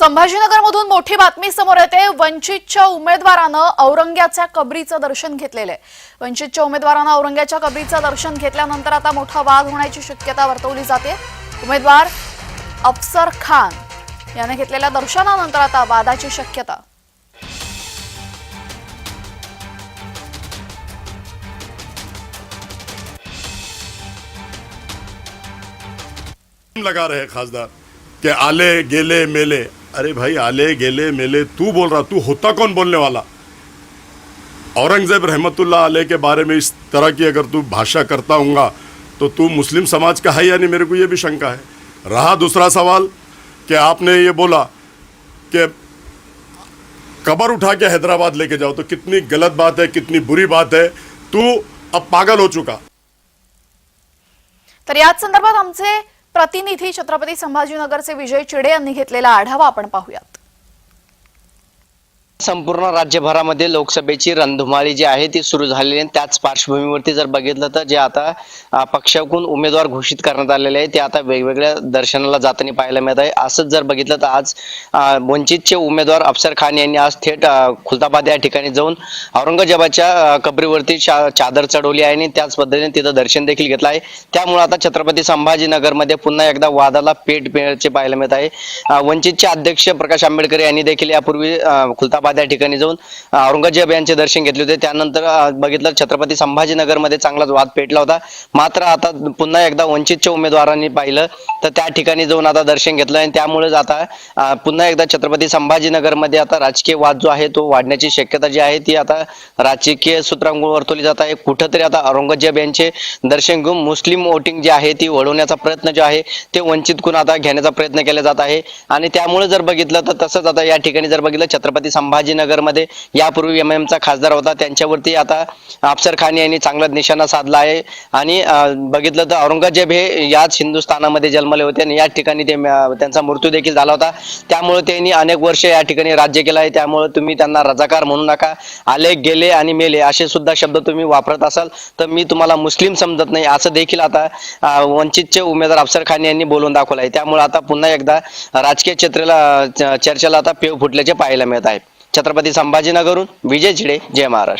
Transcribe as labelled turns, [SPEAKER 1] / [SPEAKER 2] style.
[SPEAKER 1] संभाजीनगरमधून मोठी बातमी समोर येते. वंचितच्या उमेदवारानं औरंग्याच्या कबरीचं दर्शन घेतलेलं आहे. वंचितच्या उमेदवारानं औरंग्याच्या कबरीचं दर्शन घेतल्यानंतर आता मोठा वाद होण्याची शक्यता वर्तवली जाते. उमेदवार अफसर खान याने घेतलेल्या दर्शनानंतर आता वादाची शक्यता.
[SPEAKER 2] लगा रहे खासदार के आले गेले मेले अरे भाई, आले गेले मेले, तू बोल रहा, तू होता कौन बोलने वाला? औरंगज़ेब रहमतुल्लाह आले के बारे में इस तरह की अगर तू भाषा करता होगा तो तू मुस्लिम समाज का है यानी मेरे को ये भी शंका है। रहा दूसरा सवाल, कि आपने ये बोला कि कबर उठा के हैदराबाद लेके जाओ तो कितनी गलत बात है, कितनी बुरी बात है, तू अब पागल हो चुका।
[SPEAKER 1] तर याच संदर्भात आमचे प्रतिनिधी छत्रपती संभाजीनगरचे विजय चिडे यांनी घेतलेला आढावा आपण पाहूयात.
[SPEAKER 3] संपूर्ण राज्यभरामध्ये लोकसभेची रणधुमाळी जी आहे ती सुरू झालेली आहे. त्याच पार्श्वभूमीवरती जर बघितलं तर जे आता पक्षाकडून उमेदवार घोषित करण्यात आलेले आहे ते आता वेगवेगळ्या दर्शनाला जाताना पाहायला मिळत आहे. असंच जर बघितलं तर आज वंचितचे उमेदवार अफसर खान यांनी आज थेट खुलताबाद या ठिकाणी जाऊन औरंगजेबाच्या कबरीवरती चादर चढवली आहे आणि त्याच पद्धतीने तिथं दर्शन देखील घेतलं आहे. त्यामुळे आता छत्रपती संभाजीनगरमध्ये पुन्हा एकदा वादाला पेट मिळायचे पाहायला मिळत आहे. वंचितचे अध्यक्ष प्रकाश आंबेडकर यांनी देखील यापूर्वी खुलताबाद त्या ठिकाणी जाऊन औरंगजेब यांचे दर्शन घेतले होते. त्यानंतर बघितलं छत्रपती संभाजीनगरमध्ये चांगलाच वाद पेटला होता. मात्र आता पुन्हा एकदा वंचितच्या उमेदवारांनी पाहिलं तर त्या ठिकाणी जाऊन आता दर्शन घेतलं आणि त्यामुळेच आता पुन्हा एकदा छत्रपती संभाजीनगरमध्ये आता राजकीय वाद जो आहे तो वाढण्याची शक्यता जी आहे ती आता राजकीय सूत्रांकडून वर्तवली जात आहे. कुठंतरी आता औरंगजेब यांचे दर्शन घेऊन मुस्लिम वोटिंग जी आहे ती वळवण्याचा प्रयत्न जो आहे ते वंचितकडून आता घेण्याचा प्रयत्न केला जात आहे. आणि त्यामुळे जर बघितलं तर तसंच आता या ठिकाणी जर बघितलं छत्रपती संभाजी संभाजीनगरमध्ये यापूर्वी एम एमचा खासदार होता. त्यांच्यावरती आता अफसर खान यांनी चांगला निशाणा साधला आहे. आणि बघितलं तर औरंगजेब हे याच हिंदुस्थानामध्ये जन्मले होते आणि या ठिकाणी ते त्यांचा मृत्यू देखील झाला होता. त्यामुळे त्यांनी अनेक वर्ष या ठिकाणी राज्य केलं आहे. त्यामुळे तुम्ही त्यांना रजाकार म्हणू नका. आले गेले आणि मेले असे सुद्धा शब्द तुम्ही वापरत असाल तर मी तुम्हाला मुस्लिम समजत नाही. असं देखील आता वंचितचे उमेदवार अफसर खान यांनी बोलून दाखवलं आहे. त्यामुळे आता पुन्हा एकदा राजकीय क्षेत्राला चर्चेला आता पेव फुटल्याचे पाहायला मिळत आहे. छत्रपती संभाजीनगरहून विजय झिडे जय महाराष्ट्र.